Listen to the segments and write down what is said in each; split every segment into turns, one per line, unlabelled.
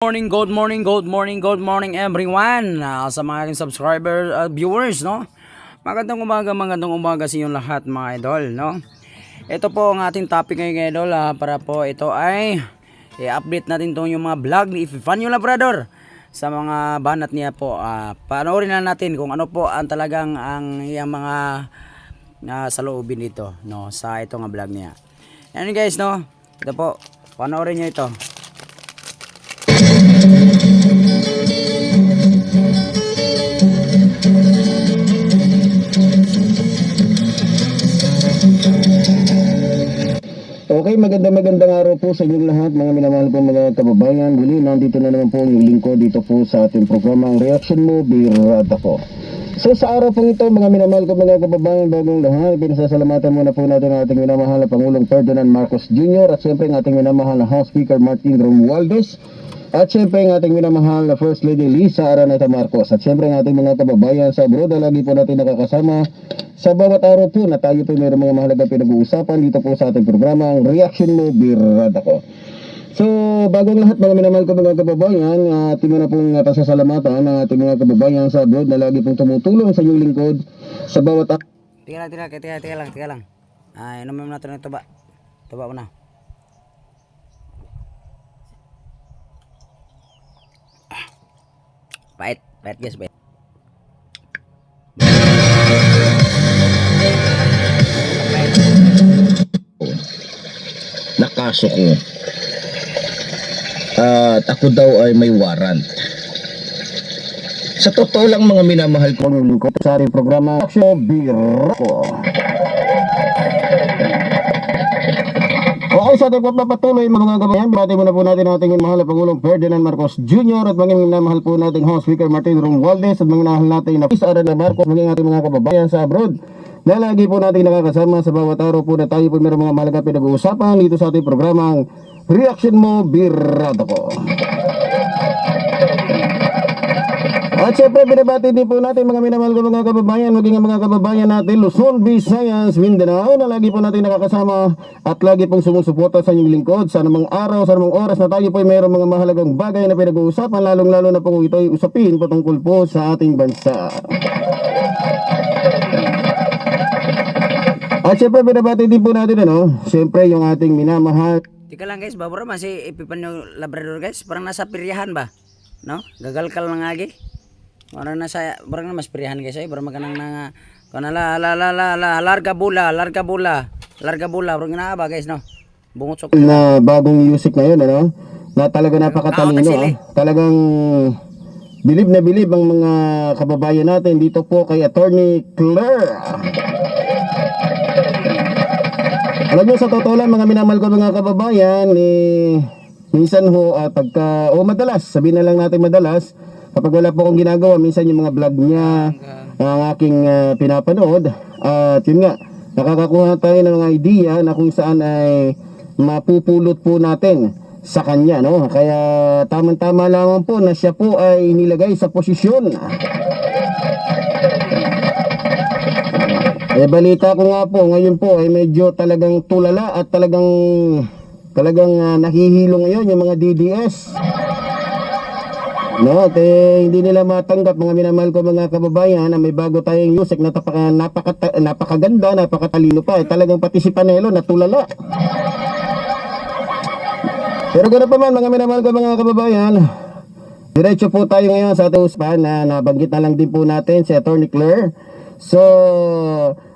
morning, good morning, good morning, good morning everyone. Ah, sa mga aking subscriber uh, viewers, no? Magandang umaga, magandang umaga sa inyong lahat mga idol, no? Ito po ang ating topic ngayon idol, ah, para po ito ay i-update natin tong yung mga vlog ni Ifanyo Labrador sa mga banat niya po. Ah, panoorin na natin kung ano po ang talagang ang iyang mga uh, saloobin dito, no? Sa ito nga vlog niya. Yan guys, no? Ito po, panoorin niyo ito.
Okay, maganda magandang araw po sa inyong lahat mga minamahal po mga kababayan. Muli, nandito na naman po ang lingkod dito po sa ating programa ang reaction mo, birada ko. So sa araw pong ito mga minamahal ko mga kababayan bagong lahat, pinasasalamatan muna po natin ang ating minamahal na Pangulong Ferdinand Marcos Jr. at siyempre ang ating minamahal na House Speaker Martin Romualdez at siyempre ang ating minamahal na First Lady Lisa Araneta Marcos at siyempre ang ating mga kababayan sa abroad na lagi po natin nakakasama sa bawat araw po na tayo po mayroong mga mahalaga pinag-uusapan dito po sa ating programa ang Reaction Mo Birada ko. So, bagong lahat mga minamahal ko mga kababayan, ating na pong uh, pasasalamatan ang ating mga kababayan sa abroad na lagi pong tumutulong sa inyong lingkod sa bawat araw.
Tiga lang, tiga, tiga, tiga lang, tiga lang. Ah, inumin mo natin ng tuba. Tuba mo na. Pait, pait guys, pait.
nakaso ko. At ako daw ay may warrant. Sa totoo lang mga minamahal ko lingkod sa programa Biro ko. Okay, sa ating pagpapatuloy mga kabayan, binati muna po natin ating mahal na Pangulong Ferdinand Marcos Jr. at maging minamahal po nating House Speaker Martin Romualdez at minamahal natin na Pisa Arana Marcos, maging ating mga kababayan sa abroad na lagi po natin nakakasama sa bawat araw po na tayo po mayroong mga mahalaga pinag-uusapan dito sa ating programang Reaction Mo Birado ko. At syempre, binabati din po natin mga minamahal ko mga kababayan, maging ang mga kababayan natin, Luzon, Visayas, Mindanao, na lagi po natin nakakasama at lagi pong sumusuporta sa inyong lingkod sa anumang araw, sa anumang oras na tayo po ay mayroong mga mahalagang bagay na pinag-uusapan, lalong-lalo na po ito ay usapin patungkol po sa ating bansa. At syempre, binabati din po natin, ano, syempre yung ating minamahal,
Tika lang guys, babura man si Epifanio Labrador guys. Parang nasa piryahan ba? No? Gagal-kal lang agi. Parang nasa, parang na mas piryahan guys. Ay, parang maganang na, kana la, la, la, la, la, larga bula, larga bula, larga bula. Parang na ba guys, no? Bungot sok.
na bagong music ngayon ano na talaga napakatalino
Ah,
ah. talagang bilib na bilib ang mga kababayan natin dito po kay Attorney Claire alam niyo sa totoo lang mga minamahal ko mga kababayan ni minsan ho ah, pagka o madalas sabihin na lang natin madalas kapag wala po akong ginagawa minsan yung mga vlog niya ang aking ah, pinapanood at yun nga nakakakuha tayo ng mga idea na kung saan ay mapupulot po natin sa kanya no? Kaya tamang-tama lamang po na siya po ay nilagay sa posisyon. Eh balita ko nga po ngayon po ay medyo talagang tulala at talagang talagang uh, nahihilo ngayon yung mga DDS No, te, hindi nila matanggap mga minamahal ko mga kababayan na may bago tayong music na napaka, napaka, napakaganda, napakatalino pa. Eh, talagang pati si Panelo natulala. Pero ganoon pa man mga minamahal ko mga kababayan, diretso po tayo ngayon sa ating usapan na nabanggit na lang din po natin si Attorney Claire. So,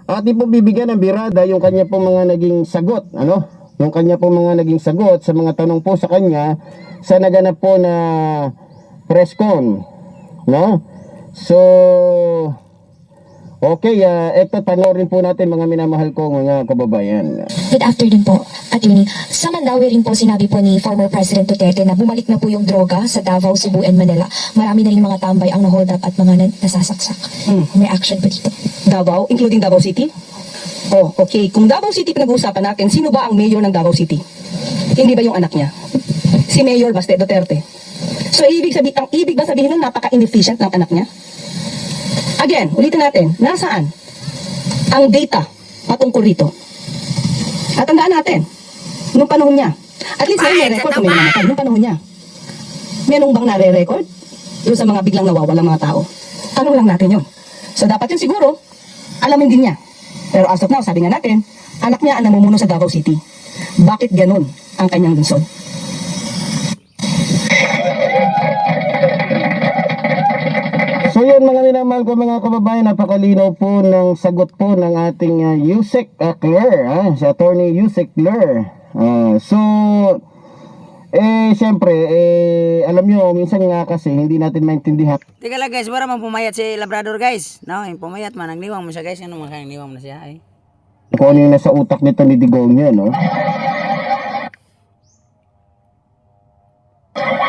atin po bibigyan ng birada yung kanya po mga naging sagot, ano? Yung kanya po mga naging sagot sa mga tanong po sa kanya sa naganap po na press con, no? So, okay, uh, ito panoorin po natin mga minamahal ko mga kababayan.
Good afternoon po, Attorney. Sa Mandawi rin po sinabi po ni former President Duterte na bumalik na po yung droga sa Davao, Cebu, and Manila. Marami na rin mga tambay ang nahold up at mga nasasaksak. May action po dito.
Davao, including Davao City? Oh, okay. Kung Davao City pinag-uusapan natin, sino ba ang mayor ng Davao City? Hindi ba yung anak niya? Si Mayor Baste Duterte. So, ibig sabihin, ang ibig ba sabihin nun, napaka-inefficient ng anak niya? Again, ulitin natin, nasaan ang data patungkol rito? At tandaan natin, nung panahon niya, at least may record kung may namatay, nung panahon niya. Meron bang nare-record? Doon sa mga biglang nawawalang mga tao. Tanong lang natin yon. So dapat yun siguro, alamin din niya. Pero as of now, sabi nga natin, anak niya ang namumuno sa Davao City. Bakit ganun ang kanyang lungsod?
So yun mga minamahal ko mga kababayan, napakalinaw po ng sagot po ng ating uh, Yusek uh, Claire, ah, si attorney Yusek Claire. Ah, so, eh, syempre, eh, alam nyo, minsan nga kasi hindi natin maintindihan
Teka lang guys, para man pumayat si Labrador guys. No, yung pumayat man, nangliwang mo siya guys. Ano man nangliwang mo na siya eh.
kung ano yung nasa utak nito ni Digong niya, no?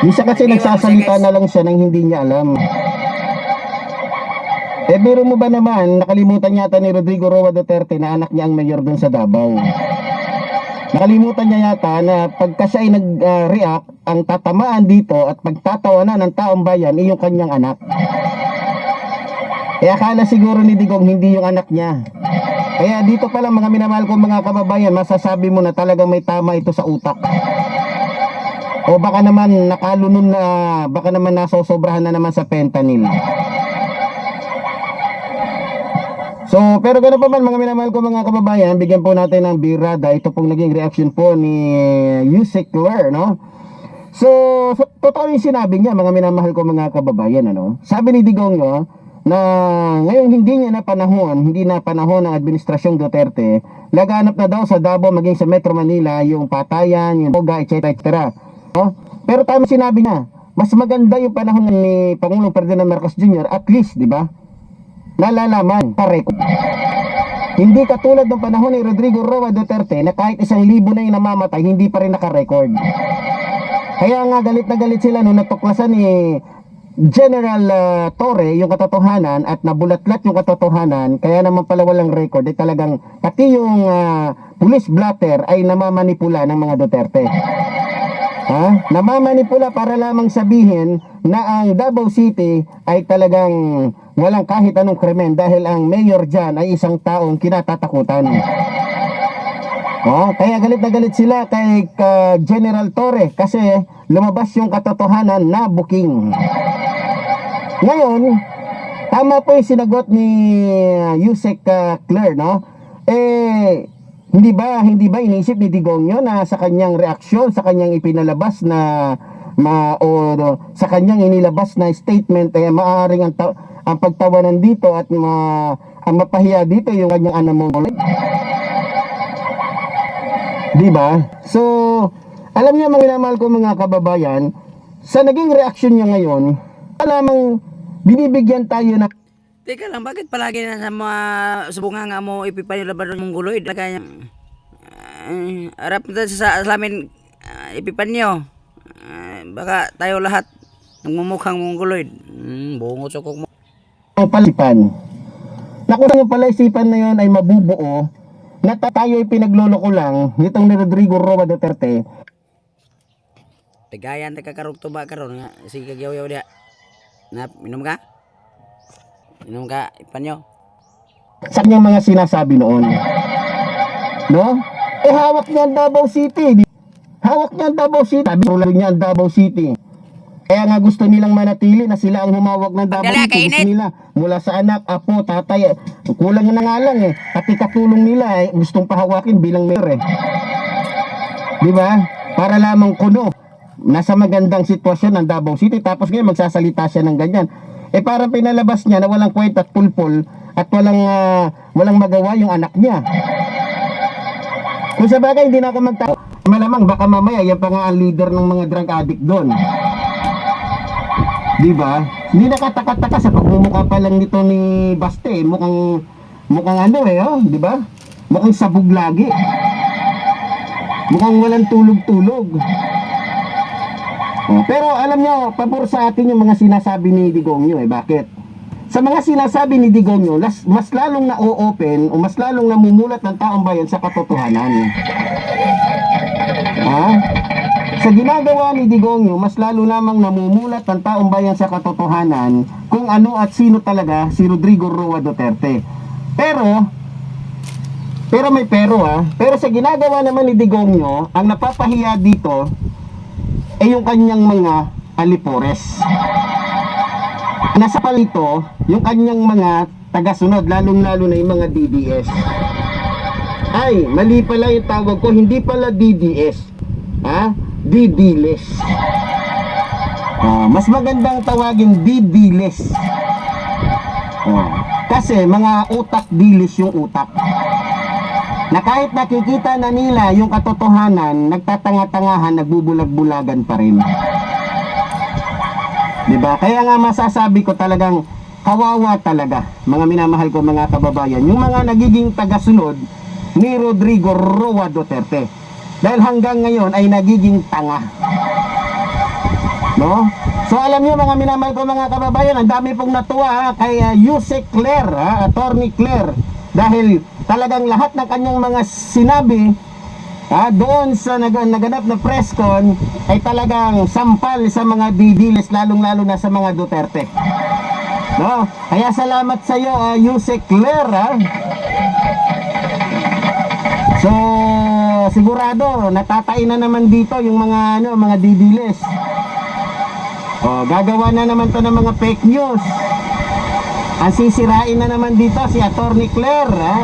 Minsan kasi nagsasalita na lang siya nang hindi niya alam. Biro mo ba naman, nakalimutan yata ni Rodrigo Roa Duterte na anak niya ang mayor dun sa Davao. Nakalimutan niya yata na pagka siya ay nag-react, ang tatamaan dito at pagtatawanan ng taong bayan ay yung kanyang anak. Eh akala siguro ni Digong hindi yung anak niya. Kaya dito pa lang mga minamahal ko mga kababayan, masasabi mo na talagang may tama ito sa utak. O baka naman nakalunod na, baka naman nasosobrahan na naman sa fentanyl. So, pero ganoon pa man mga minamahal ko mga kababayan, bigyan po natin ng birada. Ito pong naging reaction po ni Yusek Claire, no? So, so, totoo yung sinabi niya, mga minamahal ko mga kababayan, ano? Sabi ni Digong, no, na ngayon hindi niya na panahon, hindi na panahon ng administrasyong Duterte, laganap na daw sa Davao maging sa Metro Manila yung patayan, yung boga, etc. etc. No? Pero tama sinabi niya, mas maganda yung panahon ni Pangulong Ferdinand Marcos Jr. at least, di ba? Nalalaman, pa-record. Hindi katulad ng panahon ni Rodrigo Roa Duterte na kahit isang libo na yung namamatay, hindi pa rin naka-record. Kaya nga galit na galit sila nung natuklasan ni General ah, Torre yung katotohanan at nabulatlat yung katotohanan, kaya naman pala walang record, ay talagang pati yung ah, police blotter ay namamanipula ng mga Duterte. Ha? Namamanipula para lamang sabihin na ang Davao City ay talagang walang kahit anong krimen dahil ang mayor dyan ay isang taong kinatatakutan. Oh, kaya galit na galit sila kay ka General Torre kasi lumabas yung katotohanan na booking. Ngayon, tama po yung sinagot ni uh, Yusek uh, Claire, no? Eh, hindi ba hindi ba inisip ni Digong yun na sa kanyang reaksyon, sa kanyang ipinalabas na ma o sa kanyang inilabas na statement eh maaring ang, ang pagtawanan dito at ma ang mapahiya dito yung kanyang anamong Di ba? So, alam niyo mga minamahal ko mga kababayan, sa naging reaksyon niya ngayon, alamang binibigyan tayo ng
Teka lang, bakit palagi na sa mga subungan nga mo ipipan yung Labrador mong guloy? Kaya, uh, harap na sa sa amin uh, ipipan nyo. Ah, baka tayo lahat nagmumukhang mongoloid. Hmm, bungot sa kok mo.
palipan. Na kung yung palaisipan na yun ay mabubuo, na ta- tayo ay pinagloloko lang nitong ni Rodrigo Roa Duterte,
Tigayan ta kakarugto ba karon nga sige kagyaw-yaw dia. Na minom ka? Minom ka ipan nyo.
sa kanyang mga sinasabi noon. No? Eh hawak niya ang Davao City. Hawak niya ang Davao City. Sabi niya ang Davao City. Kaya nga gusto nilang manatili na sila ang humawak ng Davao
Pagdala.
Gusto
kainit.
nila mula sa anak, apo, tatay. Kulang na nga lang eh. Pati katulong nila eh, gustong pahawakin bilang mayor eh. Di ba? Para lamang kuno. Nasa magandang sitwasyon ng Davao City. Tapos ngayon magsasalita siya ng ganyan. Eh parang pinalabas niya na walang kwenta at pulpul at walang ah, walang magawa yung anak niya. Kung sa bagay hindi na ako magta malamang baka mamaya yan pa nga ang leader ng mga drug addict doon. Di ba? Hindi nakataka-taka sa pagmumukha pa lang nito ni Baste. Mukhang mukhang ano eh, oh, di ba? Mukhang sabog lagi. Mukhang walang tulog-tulog. Oh, pero alam nyo, pabor sa atin yung mga sinasabi ni Digongyo eh. Bakit? Sa mga sinasabi ni Digongyo, las, mas lalong na-open o mas lalong namumulat ng taong bayan sa katotohanan. Ha? Sa ginagawa ni Digongyo, mas lalo lamang namumulat ng taong bayan sa katotohanan kung ano at sino talaga si Rodrigo Roa Duterte. Pero, pero may pero ha, pero sa ginagawa naman ni Digongyo, ang napapahiya dito ay yung kanyang mga alipores. Nasa palito yung kanyang mga tagasunod, lalong-lalo na yung mga DDS. Ay, mali pala yung tawag ko, hindi pala DDS. Ha? DDless. Ah, mas magandang tawagin DDless. Oh. Kasi mga utak dilis yung utak. Na kahit nakikita na nila yung katotohanan, nagtatanga-tangahan, nagbubulag-bulagan pa rin. 'Di ba? Kaya nga masasabi ko talagang kawawa talaga, mga minamahal ko mga kababayan, yung mga nagiging tagasunod ni Rodrigo Roa Duterte. Dahil hanggang ngayon ay nagiging tanga. No? So alam niyo mga minamahal ko mga kababayan, ang dami pong natuwa ha, kay uh, Yusek Claire, ha, Attorney Claire. Dahil talagang lahat ng kanyang mga sinabi ha, doon sa nag naganap na press con ay talagang sampal sa mga didiles lalong-lalo na sa mga Duterte. No? Kaya salamat sa iyo, uh, Yusek Claire. Ha? So, sigurado natatain na naman dito yung mga ano, mga didiles. Oh, gagawa na naman to ng mga fake news. Ang sisirain na naman dito si Attorney Claire. Ha?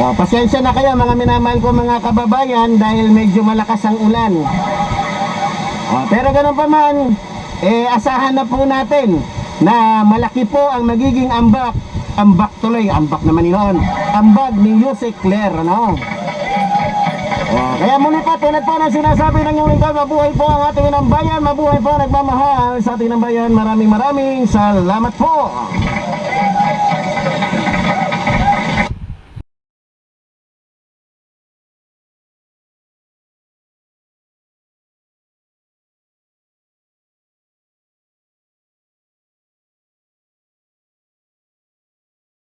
Oh, pasensya na kayo mga minamahal ko mga kababayan dahil medyo malakas ang ulan. Oh, pero ganun pa man, eh asahan na po natin na malaki po ang magiging ambak. Ambak tuloy, ambak naman yun. Ambag ni Yusek Claire, ano? Oh, kaya muli pa, tulad po sinasabi ng inyong lingkod, mabuhay po ang ating ng bayan, mabuhay po ang nagmamahal sa ating ng bayan. Maraming maraming salamat po.